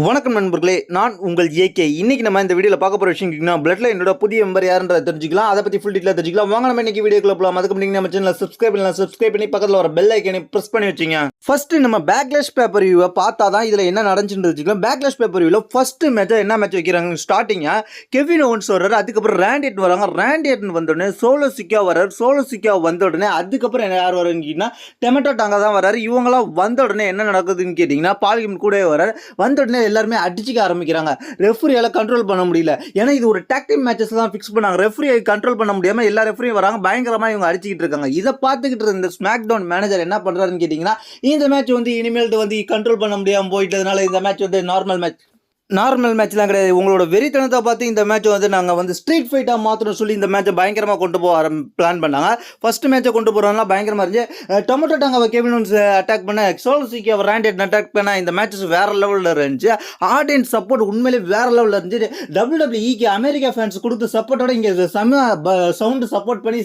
வணக்கம் நண்பர்களே நான் உங்கள் ஏகே இன்னைக்கு நம்ம இந்த வீடியோவில் பார்க்க போகிற விஷயம் கேட்டிங்கன்னா பிளட்ல என்னோட புதிய மெம்பர் யாருன்றதை தெரிஞ்சிக்கலாம். அதை பற்றி ஃபுல் டீட்டில் தெரிஞ்சிக்கலாம். வாங்க நம்ம இன்னைக்கு வீடியோக்குள்ள போகலாம் அதுக்கு முன்னாடி நம்ம சேனலில் சப்ஸ்கிரைப் பண்ணலாம் சப்ஸ்கிரைப் பண்ணி பக்கத்தில் வர பெல் ஐக்கனை ப்ரெஸ் பண்ணி வச்சிங்க. ஃபர்ஸ்ட் நம்ம பேக்லெஸ் பேப்பர் வியூவை பார்த்தா தான் இதில் என்ன நடந்துச்சுன்னு தெரிஞ்சிக்கலாம். பேக்லெஸ் பேப்பர் வியூவில் ஃபர்ஸ்ட் மேட்சை என்ன மேட்ச் வைக்கிறாங்க ஸ்டார்டிங்காக கெவின் ஓன்ஸ் வர்றாரு அதுக்கப்புறம் ரேண்டியட் வராங்க. ரேண்டியட் வந்த உடனே சோலோ சிக்கா வர்றாரு. சோலோ சிக்கா வந்த உடனே அதுக்கப்புறம் என்ன யார் வராருன்னு கேட்டிங்கன்னா டெமேட்டோ டாங்கா தான் வர்றாரு. இவங்களாம் வந்த உடனே என்ன நடக்குதுன்னு கேட்டிங்கன்னா பாலிகம் கூட வர்றாரு. வந்த உடனே எல்லாருமே அடிச்சுக்க ஆரம்பிக்கிறாங்க. ரெஃப்ரியால கண்ட்ரோல் பண்ண முடியல. ஏன்னா இது ஒரு டாக்டிவ் மேட்சஸ் தான் ஃபிக்ஸ் பண்ணாங்க. ரெஃப்ரியை கண்ட்ரோல் பண்ண முடியாம எல்லா ரெஃப்ரியும் வராங்க. பயங்கரமா இவங்க அடிச்சுக்கிட்டு இருக்காங்க. இதை பார்த்துக்கிட்டு இருந்த ஸ்மாக் டவுன் மேனேஜர் என்ன பண்றாருன்னு கேட்டிங்கன்னா இந்த மேட்ச் வந்து இனிமேல் வந்து கண்ட்ரோல் பண்ண முடியாமல் போயிட்டதுனால இந்த மேட்ச் வந்து நார்மல் மேட்ச் நார்மல் மேட்ச்லாம் கிடையாது. உங்களோட வெறித்தனத்தை பார்த்து இந்த மேட்ச்சை வந்து நாங்கள் வந்து ஸ்ட்ரீட் ஃபைட்டாக மாற்றணும் சொல்லி இந்த மேட்சை பயங்கரமாக கொண்டு போக பிளான் பண்ணாங்க. ஃபஸ்ட்டு மேட்சை கொண்டு போகிறோம்னா பயங்கரமாக இருந்துச்சு. டொமேட்டோ டாங்க கெவின் அட்டாக் பண்ண சோல் சிக்கி அவர் ரேண்டட் அட்டாக் பண்ண இந்த மேட்சஸ் வேற லெவலில் இருந்துச்சு. ஆடியன்ஸ் சப்போர்ட் உண்மையிலே வேறு லெவலில் இருந்துச்சு. டபிள்யூடபிள்யூக்கு அமெரிக்கா ஃபேன்ஸ் கொடுத்த சப்போர்ட்டோட இங்கே செம்ம சவுண்டு சப்போர்ட் பண்ணி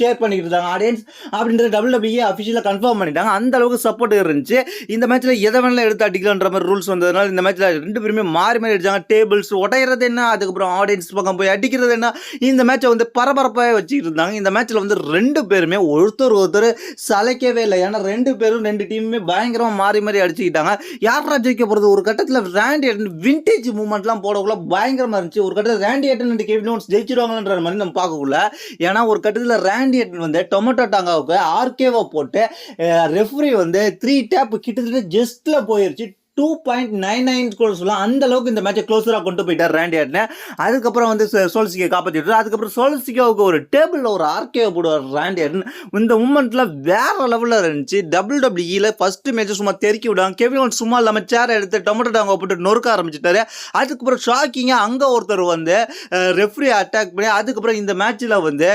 சேர் பண்ணிக்கிட்டு இருந்தாங்க ஆடியன்ஸ் அப்படின்றத டபிள்யூடபிள்யூ அஃபிஷியலாக கன்ஃபார்ம் பண்ணிட்டாங்க. அந்த அளவுக்கு சப்போர்ட் இருந்துச்சு. இந்த மேட்ச்சில் எதை வேணாலும் எடுத்து அடிக்கலான்ற மாதிரி ரூல்ஸ் வந்ததுனால இந்த மேட்ச்சில் ரெண்டு பேருமே மாறி மாறி அடித்தாங்க டேபிள்ஸ் உடையிறது என்ன? அதுக்கப்புறம் ஆடியன்ஸ் பக்கம் போய் அடிக்கிறது என்ன? இந்த மேட்சை வந்து பரபரப்பாக வச்சுக்கிட்டு இருந்தாங்க. இந்த மேட்ச்சில் வந்து ரெண்டு பேருமே ஒருத்தர் ஒருத்தர் சளைக்கவே இல்லை. ஏன்னா ரெண்டு பேரும் ரெண்டு டீமுமே பயங்கரமாக மாறி மாறி அடிச்சுக்கிட்டாங்க. யாரா ஜெயிக்க போகிறது ஒரு கட்டத்தில் ரேண்டி விண்டேஜ் மூமெண்ட்லாம் போடக்குள்ள பயங்கரமாக இருந்துச்சு. ஒரு கட்டத்தில் Randy Orton and Kevin Owens ஜெயிச்சிருவாங்கன்ற மாதிரி நம்ம பார்க்கக்குள்ள. ஏன்னா ஒரு கட்டத்தில் ரேண்டி ஏட்டன் வந்து டொமேட்டோ டாங்காவுக்கு ஆர்கேவை போட்டு ரெஃப்ரி வந்து த்ரீ டேப் கிட்டத்தட்ட ஜஸ்ட்டில் போயிடுச்சு two point nine nine score சொல்லலாம். அந்த அளவுக்கு இந்த மேட்சை க்ளோஸராக கொண்டு போயிட்டார் ரேண்டி ஆட்னு. அதுக்கப்புறம் வந்து சோல்சிக்கை காப்பாற்றிட்டு அதுக்கப்புறம் சோல்சிக்காவுக்கு ஒரு டேபிளில் ஒரு ஆர்கே போடுவார் ரேண்டி ஆட்டன் இந்த மூமெண்ட்டில் வேற லெவலில் இருந்துச்சு. டபுள் டபிள்யூஇயில் ஃபஸ்ட்டு மேட்ச் சும்மா தெருக்கி விடுவாங்க. கெவின் சும்மா இல்லாமல் சேரை எடுத்து டொமேட்டோ டாங்க போட்டு நொறுக்க ஆரம்பிச்சிட்டாரு. அதுக்கப்புறம் ஷாக்கிங்காக அங்கே ஒருத்தர் வந்து ரெஃப்ரி அட்டாக் பண்ணி அதுக்கப்புறம் இந்த மேட்ச்சில் வந்து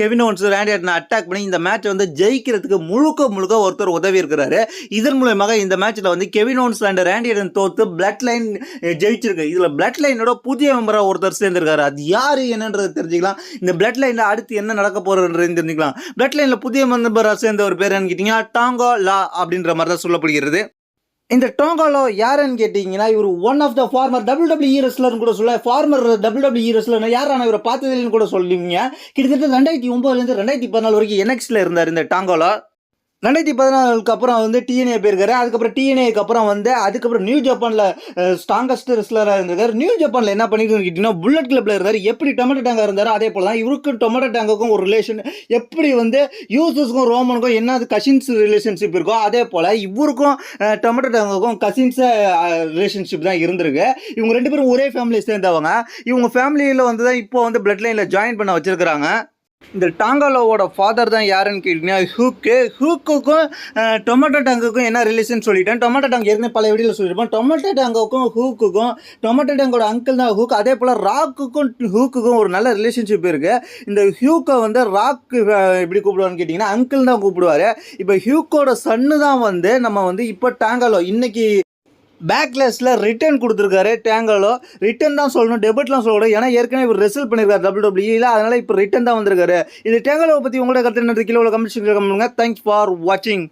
Kevin Owens Randy Orton attack பண்ணி இந்த மேட்ச்சை வந்து ஜெயிக்கிறதுக்கு முழுக்க முழுக்க ஒருத்தர் உதவி இருக்கிறாரு. இதன் மூலயமாக இந்த மேட்ச்சில் வந்து கெவினோன்ஸ் அண்ட் ரேண்டியன் தோத்து பிளட் லைன் ஜெயிச்சிருக்கு. இதில் பிளட் லைனோட புதிய மெம்பராக ஒருத்தர் சேர்ந்திருக்காரு. அது யார் என்னன்றது தெரிஞ்சுக்கலாம். இந்த பிளட் லைனில் அடுத்து என்ன நடக்க போகிறன்றது தெரிஞ்சுக்கலாம். பிளட் லைனில் புதிய மெம்பராக சேர்ந்த ஒரு பேர் என்னன்னு கேட்டிங்கன்னா டாங்கோ லா அப்படின்ற மாதிரி தான் சொல்லப்படுகிறது. இந்த டோங்காலோ யாருன்னு கேட்டிங்கன்னா இவர் one of the former double W ரெஸ்லர்னு கூட சொல்ல ஃபார்மர் டபுள் டபிள்யூ ரெஸ்லர் யாரான இவரை பார்த்ததுன்னு கூட சொல்லுவீங்க. கிட்டத்தட்ட ரெண்டாயிரத்தி ஒம்பதுலேருந்து ரெண்டாயிரத்தி பதினாலு வரைக்கும் என்எக்ஸில் இருந்தார் இந்த டாங்கோலோ ரெண்டாயிரத்தி பதினாலுக்கு அப்புறம் வந்து டிஎன்ஏ போயிருக்காரு. அதுக்கப்புறம் டிஎன்ஏக்கு அப்புறம் வந்து அதுக்கப்புறம் நியூ ஜப்பானில் ஸ்ட்ராங்கஸ்ட் ரெஸ்லராக இருந்திருக்காரு. நியூ ஜப்பானில் என்ன பண்ணிட்டு கேட்டிங்கன்னா புல்லட் கிளப்பில் இருந்தார். எப்படி டொமேட்டோ டேங்காக இருந்தாரோ அதே போல் தான் இவருக்கும் டொமேட்டோ டேங்குக்கும் ஒரு ரிலேஷன் எப்படி வந்து யூசஸ்க்கும் ரோமனுக்கும் என்ன கசின்ஸ் ரிலேஷன்ஷிப் இருக்கோ அதே போல் இவருக்கும் டொமேட்டோ டேங்குக்கும் கசின்ஸ் ரிலேஷன்ஷிப் தான் இருந்திருக்கு. இவங்க ரெண்டு பேரும் ஒரே ஃபேமிலியை சேர்ந்தவங்க. இவங்க ஃபேமிலியில் வந்து தான் இப்போ வந்து பிளட் லைனில் ஜாயின் பண்ண வச்சுருக்கிறாங்க. இந்த டாங்காலோவோட ஃபாதர் தான் யாருன்னு கேட்டிங்கன்னா ஹூக்கு ஹூக்குக்கும் டொமேட்டோ டங்குக்கும் என்ன ரிலேஷன் சொல்லிட்டேன். டொமேட்டோ டங்க் ஏற்கனவே பல வீடியோவில் சொல்லியிருப்பேன். டொமேட்டோ டங்குக்கும் ஹூக்குக்கும் டொமேட்டோ டங்கோட அங்கிள் தான் ஹூக் அதே போல் ராக்குக்கும் ஹூக்குக்கும் ஒரு நல்ல ரிலேஷன்ஷிப் இருக்குது இந்த ஹியூக்கை வந்து ராக்கு எப்படி கூப்பிடுவான்னு கேட்டிங்கன்னா அங்கிள் தான் கூப்பிடுவார். இப்போ ஹியூக்கோட சன்னு தான் வந்து நம்ம வந்து இப்போ டாங்காலோ இன்றைக்கி பேக்லெஸில் ரிட்டர்ன் கொடுத்துருக்காரு டேங்கலோ ரிட்டன் தான் சொல்லணும் டெபிட்லாம் சொல்லணும் ஏன்னா ஏற்கனவே இவர் ரெசல் பண்ணியிருக்காரு டபிள்யூ டபிள்யூல அதனால் இப்போ ரிட்டன் தான் வந்திருக்காரு. இந்த டேங்கலோவை பற்றி உங்களோட கருத்து என்ன உள்ள கமெண்ட் பண்ணுங்க. தேங்க்ஸ் ஃபார் வாட்சிங்